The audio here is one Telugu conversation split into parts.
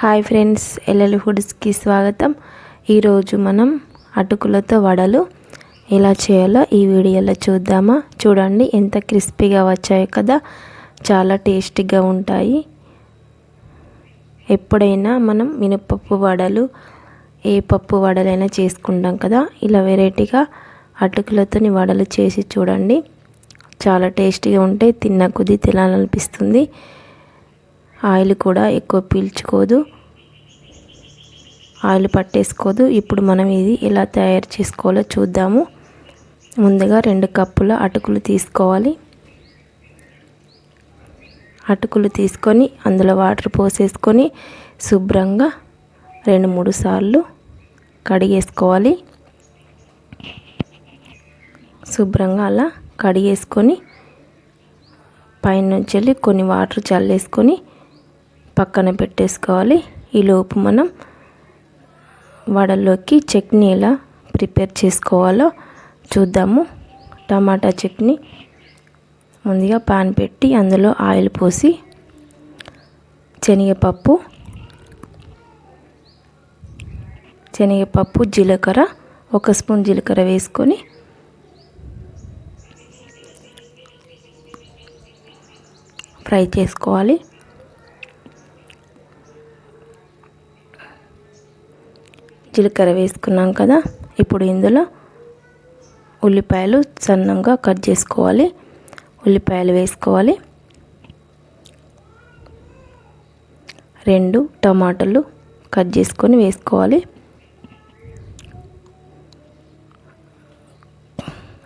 హాయ్ ఫ్రెండ్స్ ఎల్ఎల్ ఫుడ్స్కి స్వాగతం. ఈరోజు మనం అటుకులతో వడలు ఎలా చేయాలో ఈ వీడియోలో చూద్దామా? చూడండి ఎంత క్రిస్పీగా వచ్చాయో కదా. చాలా టేస్టీగా ఉంటాయి. ఎప్పుడైనా మనం మినపప్పు వడలు ఏ పప్పు వడలైనా చేసుకుంటాం కదా. ఇలా వెరైటీగా అటుకులతోని వడలు చేసి చూడండి. చాలా టేస్టీగా ఉంటాయి తిన్న కొద్దీ తినాలనిపిస్తుంది. ఆయిల్ కూడా ఎక్కువ పీల్చుకోదు. ఆయిల్ పట్టేసుకోదు. ఇప్పుడు మనం ఇది ఎలా తయారు చేసుకోవాలో చూద్దాము. ముందుగా రెండు కప్పుల అటుకులు తీసుకోవాలి. అటుకులు తీసుకొని అందులో వాటర్ పోసేసుకొని శుభ్రంగా రెండు మూడు సార్లు కడిగేసుకోవాలి. శుభ్రంగా అలా కడిగేసుకొని పైనుంచి వెళ్ళి కొన్ని వాటర్ చల్లేసుకొని పక్కన పెట్టేసుకోవాలి. ఈలోపు మనం వడల్లోకి చట్నీ ఎలా ప్రిపేర్ చేసుకోవాలో చూద్దాము. టమాటా చట్నీ ముందుగా పాన్ పెట్టి అందులో ఆయిల్ పోసి శనగపప్పు శనగపప్పు జీలకర్ర ఒక స్పూన్ జీలకర్ర వేసుకొని ఫ్రై చేసుకోవాలి. జీలకర్ర వేసుకున్నాం కదా ఇప్పుడు ఇందులో ఉల్లిపాయలు సన్నంగా కట్ చేసుకోవాలి. ఉల్లిపాయలు వేసుకోవాలి. రెండు టమాటాలు కట్ చేసుకొని వేసుకోవాలి.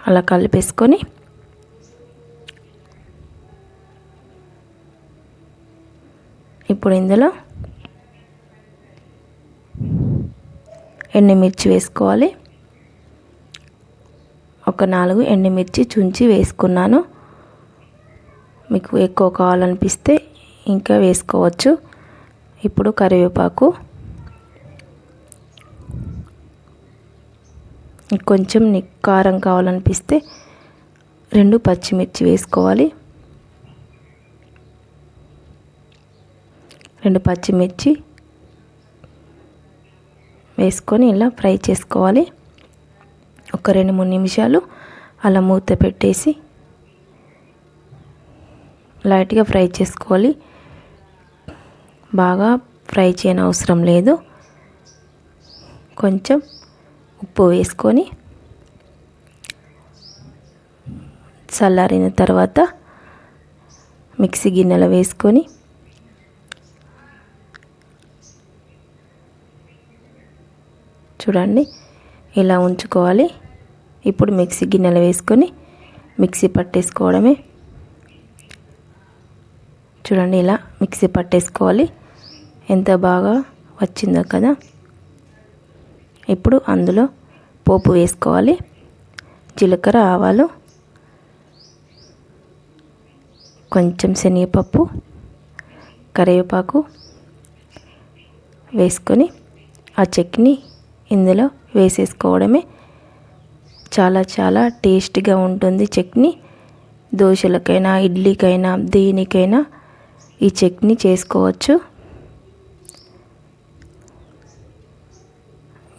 అలా కలిపేసుకొని ఇప్పుడు ఇందులో ఎండుమిర్చి వేసుకోవాలి. ఒక నాలుగు ఎండుమిర్చి చుంచి వేసుకున్నాను. మీకు ఎక్కువ కావాలనిపిస్తే ఇంకా వేసుకోవచ్చు. ఇప్పుడు కరివేపాకు. కొంచెం కారం కావాలనిపిస్తే రెండు పచ్చిమిర్చి వేసుకోవాలి. రెండు పచ్చిమిర్చి వేసుకొని ఇలా ఫ్రై చేసుకోవాలి. ఒక రెండు మూడు నిమిషాలు అలా మూత పెట్టేసి లైట్గా ఫ్రై చేసుకోవాలి. బాగా ఫ్రై చేయని అవసరం లేదు. కొంచెం ఉప్పు వేసుకొని చల్లారిన తర్వాత మిక్సీ గిన్నెలో వేసుకొని చూడండి. ఇలా ఉంచుకోవాలి. ఇప్పుడు మిక్సీ గిన్నెలు వేసుకొని మిక్సీ పట్టేసుకోవడమే. చూడండి ఇలా మిక్సీ పట్టేసుకోవాలి. ఎంత బాగా వచ్చిందో కదా. ఇప్పుడు అందులో పోపు వేసుకోవాలి. జీలకర్ర ఆవాలు కొంచెం శనగపప్పు కరివేపాకు వేసుకొని ఆ చట్నీ ఇందులో వేసేసుకోవడమే చాలా చాలా టేస్ట్గా ఉంటుంది చట్నీ. దోశలకైనా ఇడ్లీకైనా దేనికైనా ఈ చట్నీ చేసుకోవచ్చు.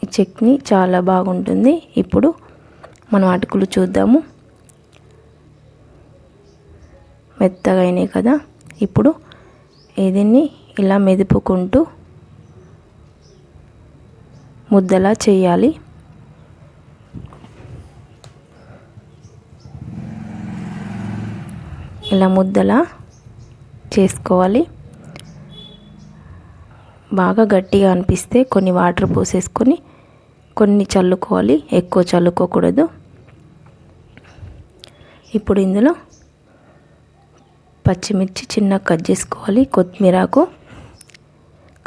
ఈ చట్నీ చాలా బాగుంటుంది. ఇప్పుడు మనం అటుకులు చూద్దాము. మెత్తగా అయినాయి కదా. ఇప్పుడు ఏదైనా ఇలా మెదుపుకుంటూ ముద్దలా చేయాలి. ఇలా ముద్దలా చేసుకోవాలి. బాగా గట్టిగా అనిపిస్తే కొన్ని వాటర్ పోసేసుకొని కొన్ని చల్లుకోవాలి. ఎక్కువ చల్లుకోకూడదు. ఇప్పుడు ఇందులో పచ్చిమిర్చి చిన్న కట్ చేసుకోవాలి. కొత్తిమీరాకు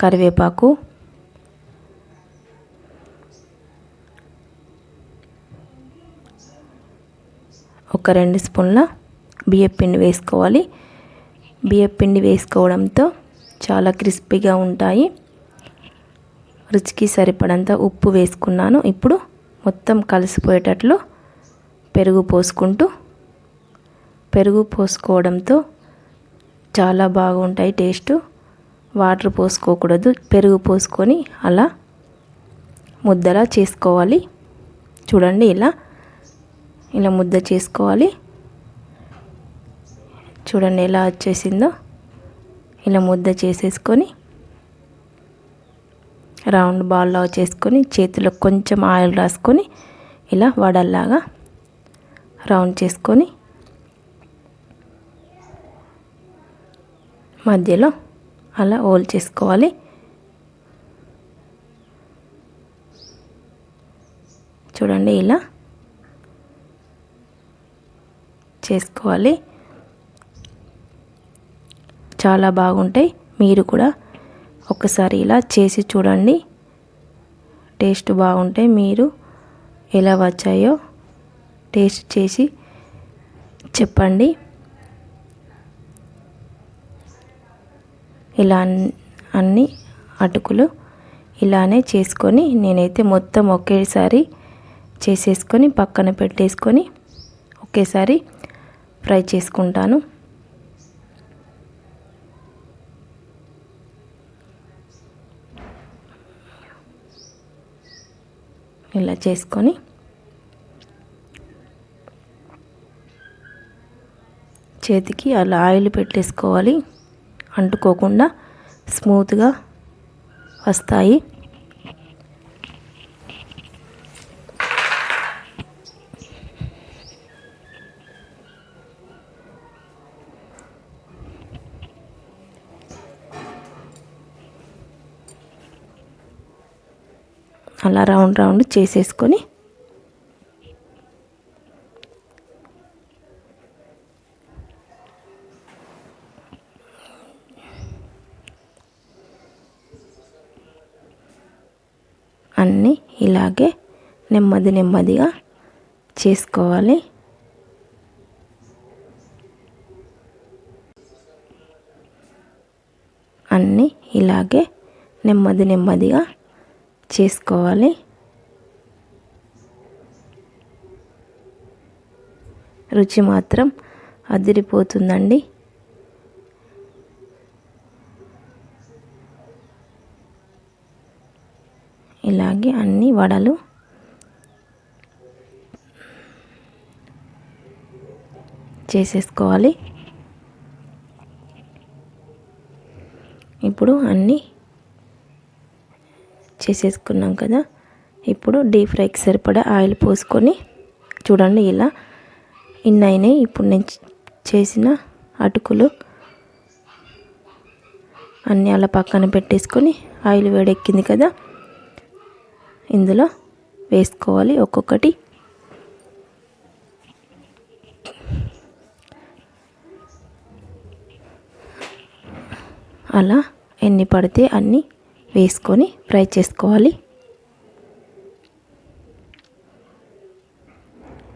కరివేపాకు ఒక రెండు స్పూన్ల బియ్యపిండి వేసుకోవాలి. బియ్యపిండి వేసుకోవడంతో చాలా క్రిస్పీగా ఉంటాయి. రుచికి సరిపడంత ఉప్పు వేసుకున్నాను. ఇప్పుడు మొత్తం కలిసిపోయేటట్లు పెరుగు పోసుకుంటూ పెరుగు పోసుకోవడంతో చాలా బాగుంటాయి టేస్ట్. వాటర్ పోసుకోకూడదు. పెరుగు పోసుకొని అలా ముద్దలా చేసుకోవాలి. చూడండి ఇలా ఇలా ముద్ద చేసుకోవాలి. చూడండి ఎలా వచ్చేసిందో. ఇలా ముద్ద చేసేసుకొని రౌండ్ బాల్లా చేసుకొని చేతిలో కొంచెం ఆయిల్ రాసుకొని ఇలా వడల్లాగా రౌండ్ చేసుకొని మధ్యలో అలా ఓల్ చేసుకోవాలి. చూడండి ఇలా చేసుకోవాలి. చాలా బాగుంటాయి. మీరు కూడా ఒకసారి ఇలా చేసి చూడండి. టేస్ట్ బాగుంటాయి. మీరు ఎలా వచ్చాయో టేస్ట్ చేసి చెప్పండి. ఇలా అన్ని అటుకులు ఇలానే చేసుకొని నేనైతే మొత్తం ఒకేసారి చేసేసుకొని పక్కన పెట్టేసుకొని ఒకేసారి ఫ్రై చేసుకుంటాను. ఇలా చేసుకొని చేతికి అలా ఆయిల్ పెట్టేసుకోవాలి. అంటుకోకుండా స్మూత్గా వస్తాయి. అలా రౌండ్ రౌండ్ చేసేసుకొని అన్నీ ఇలాగే నెమ్మది నెమ్మదిగా చేసుకోవాలి. అన్నీ ఇలాగే నెమ్మది నెమ్మదిగా చేసుకోవాలి. రుచి మాత్రం అదిరిపోతుందండి. ఇలాగే అన్ని వడలు చేసేసుకోవాలి. ఇప్పుడు అన్నీ చేసేసుకున్నాం కదా. ఇప్పుడు డీప్ ఫ్రైకి సరిపడా ఆయిల్ పోసుకొని చూడండి ఇలా ఇన్ అయినాయి ఇప్పుడు నేను చేసిన అటుకులు అన్నీ అలా పక్కన పెట్టేసుకొని ఆయిల్ వేడెక్కింది కదా. ఇందులో వేసుకోవాలి ఒక్కొక్కటి. అలా ఎన్ని పడితే అన్నీ వేసుకొని ఫ్రై చేసుకోవాలి.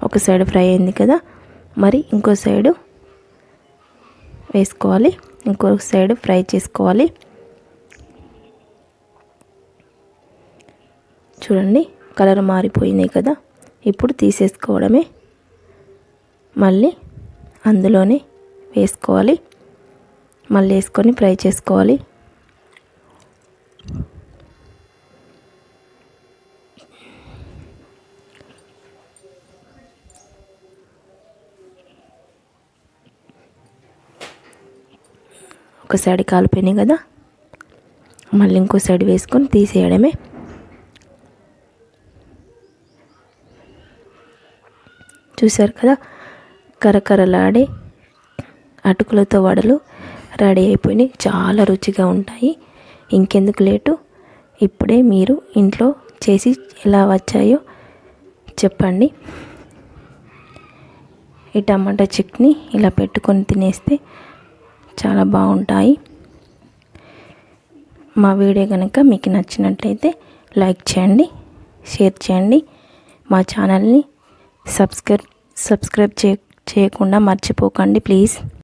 ఒక సైడ్ ఫ్రై అయింది కదా మరి ఇంకో సైడు వేసుకోవాలి. ఇంకో సైడ్ ఫ్రై చేసుకోవాలి. చూడండి కలర్ మారిపోయినాయి కదా ఇప్పుడు తీసేసుకోవడమే. మళ్ళీ అందులోనే వేసుకోవాలి. మళ్ళీ వేసుకొని ఫ్రై చేసుకోవాలి. ఒక సైడ్ కాలిపోయినాయి కదా. మళ్ళీ ఇంకో సైడ్ వేసుకొని తీసేయడమే. చూశారు కదా? కరకరలాడే అటుకులతో వడలు రెడీ అయిపోయినాయి. చాలా రుచిగా ఉంటాయి. ఇంకెందుకు లేటు? ఇప్పుడే మీరు ఇంట్లో చేసి ఎలా వచ్చాయో చెప్పండి. ఈ టమాటా చట్నీ ఇలా పెట్టుకొని తినేస్తే చాలా బాగుంటాయి. మా వీడియో కనుక మీకు నచ్చినట్లయితే లైక్ చేయండి షేర్ చేయండి. మా ఛానల్ని సబ్స్క్రైబ్ సబ్స్క్రైబ్ చే చేయకుండా మర్చిపోకండి ప్లీజ్.